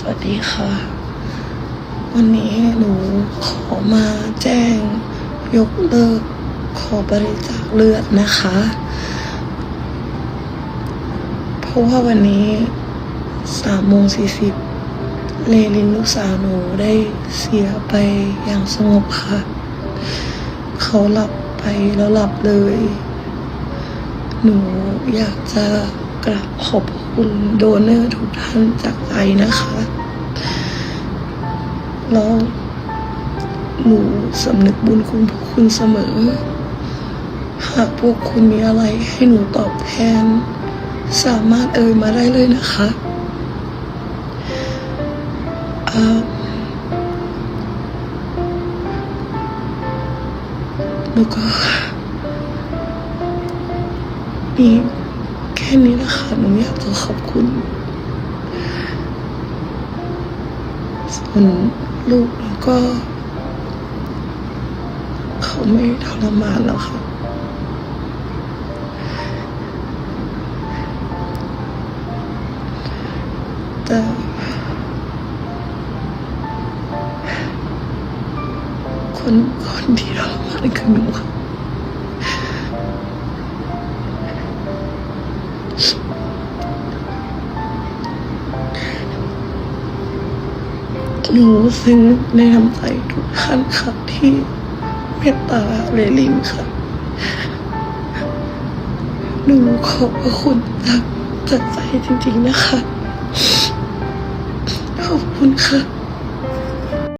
สวัสดีค่ะ วันนี้หนูขอมาแจ้งยกเลิกขอบริจาคเลือดนะคะ เพราะว่าวันนี้สามโมงสี่สิบเลลินลูกสาวหนูได้เสียไปอย่างสงบค่ะ เขาหลับไปแล้วหลับเลย หนูอยากจะ กราบขอบคุณโดเนอร์ทุกท่านจากใจนะคะแล้วหนูสำนึกบุญคุณพวกคุณเสมอ หากพวกคุณมีอะไรให้หนูตอบแทน สามารถเอ่ยมาได้เลยนะคะแล้วก็มี ค่นี้นะคะหนูอยากจะขอบคุณส่วนลูกหนูก็ เขาไม่ทรมานแล้วค่ะแต่คนคนที่ทรมานคือหนูค่ะ หนูซึ้งในน้ำใจทุกท่านค่ะที่เมตตาเรลินค่ะ หนูขอบพระคุณจากจากใจจริงๆนะคะ ขอบคุณค่ะ